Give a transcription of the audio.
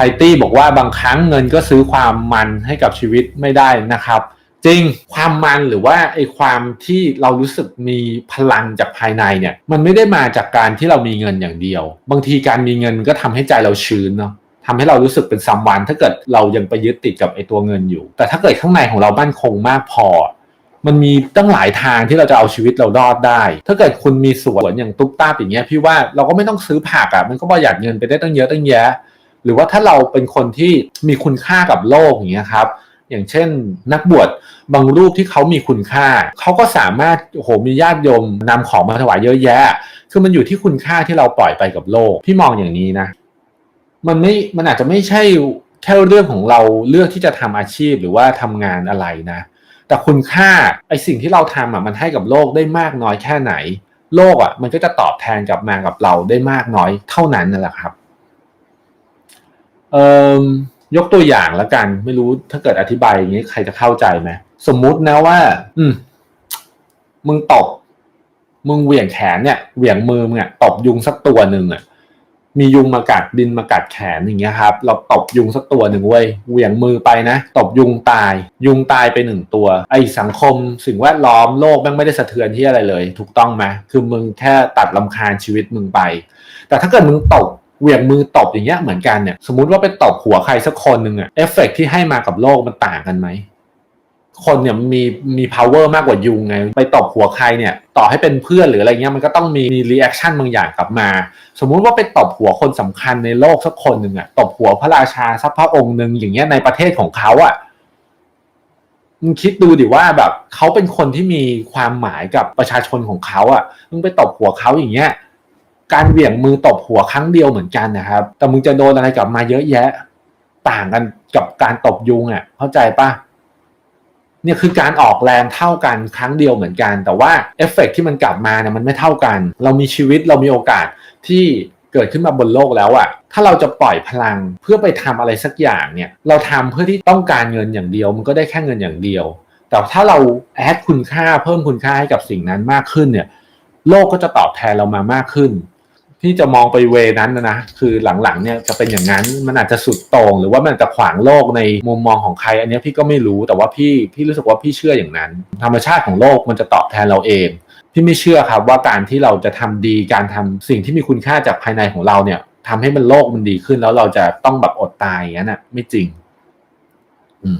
ไทตี้บอกว่าบางครั้งเงินก็ซื้อความมันให้กับชีวิตไม่ได้นะครับ จริงความมันหรือว่าไอ้ความที่เรารู้สึกมีพลังจากภายในเนี่ย มันไม่ได้มาจากการที่เรามีเงินอย่างเดียว บางทีการมีเงินก็ทำให้ใจเราชื้นเนาะทำให้เรารู้สึกเป็นซัมวันถ้าเกิดเรายังไปยึดติดกับไอ้ตัวเงินอยู่ แต่ถ้าเกิดข้างในของเรามั่นคงมากพอ มันมีตั้งหลายทางที่เราจะเอาชีวิตเรารอดได้ ถ้าเกิดคุณมีสวนอย่างตุ๊กตาอย่างเงี้ยพี่ว่าเราก็ไม่ต้องซื้อผักอะ่ะมันก็ประหยัดเงินไปได้ตั้งเยอะตั้งแยะ รือว่าถ้าเราเป็นคนที่มีคุณค่ากับโลกอย่างเงี้ยครับ อย่างเช่น นักบวชบางรูปที่เขามีคุณค่า เขาก็สามารถโอ้โหมีญาติโยมนำของมาถวายเยอะแยะ คือมันอยู่ที่คุณค่าที่เราปล่อยไปกับโลก พี่มองอย่างนี้นะ มันไม่มันอาจจะไม่ใช่แค่เรื่องของเราเลือกที่จะทำอาชีพหรือว่าทำงานอะไรนะ แต่คุณค่าไอสิ่งที่เราทำอะมันให้กับโลกได้มากน้อยแค่ไหน โลกอะมันก็จะตอบแทนกลับมากับเราได้มากน้อยเท่านั้นนั่นแหละครับ ยกตัวอย่างแล้วกัน ไม่รู้ถ้าเกิดอธิบายอย่างนี้ใครจะเข้าใจไหมสมมุตินะว่า อืม มึงตบมึงเหวี่ยงแขนเนี่ยเหวี่ยงมือมึงอะตบยุงสักตัวหนึ่งอะ มียุงมากัดดินมากัดแขนอย่างเงี้ยครับ เราตบยุงสักตัวหนึ่งเว้ยเหวี่ยงมือไปนะตบยุงตาย ยุงตายไปหนึ่งตัว ไอสังคมสิ่งแวดล้อมโลกแม่งไม่ได้สะเทือนที่อะไรเลย ถูกต้องไหมคือมึงแค่ตัดลำคาญชีวิตมึงไป แต่ถ้าเกิดมึงตบ เหวี่ยงมือตบอย่างเงี้ยเหมือนกันเนี่ยสมมติว่าไปตบหัวใครสักคนหนึ่งอะเอฟเฟกที่ให้มากับโลกมันต่างกันไหมคนเนี่ยมีมี power มากกว่ายุงไง ไปตบหัวใครเนี่ย ต่อให้เป็นเพื่อนหรืออะไรเงี้ยมันก็ต้องมีมี reaction บางอย่างกลับมา สมมุติว่าไปตบหัวคนสำคัญในโลกสักคนหนึ่งอะตบหัวพระราชาสักพระองค์หนึ่งอย่างเงี้ยในประเทศของเขาอะมึงคิดดูดิว่าแบบเขาเป็นคนที่มีความหมายกับประชาชนของเขาอะมึงไปตบหัวเขาอย่างเงี้ย การเหวี่ยงมือตบหัวครั้งเดียวเหมือนกันนะครับ แต่มึงจะโดนอะไรกลับมาเยอะแยะ ต่างกันกับการตบยุงอะ่ะ เข้าใจปะเนี่ยคือการออกแรงเท่ากันครั้งเดียวเหมือนกัน แต่ว่าเอฟเฟกต์ที่มันกลับมาเนี่ยมันไม่เท่ากัน เรามีชีวิตเรามีโอกาสที่เกิดขึ้นมาบนโลกแล้วอะถ้าเราจะปล่อยพลังเพื่อไปทำอะไรสักอย่างเนี่ย เราทำเพื่อที่ต้องการเงินอย่างเดียวมันก็ได้แค่เงินอย่างเดียว แต่ถ้าเราแอดคุณค่าเพิ่มคุณค่าให้กับสิ่งนั้นมากขึ้นเนี่ย โลกก็จะตอบแทนเรามามากขึ้น ที่จะมองไปเวนั้นนะนะคือหลังๆเนี่ยจะเป็นอย่างนั้นมันอาจจะสุดโต่งหรือว่ามันอาจจะขวางโลกในมุมมองของใคร อันนี้พี่ก็ไม่รู้แต่ว่าพี่พี่รู้สึกว่าพี่เชื่ออย่างนั้น ธรรมชาติของโลกมันจะตอบแทนเราเองพี่ไม่เชื่อครับว่าการที่เราจะทำดีการทำสิ่งที่มีคุณค่าจากภายในของเราเนี่ยทำให้มันโลกมันดีขึ้นแล้วเราจะต้องแบบอดตายอย่างนั้นอะไม่จริง อืม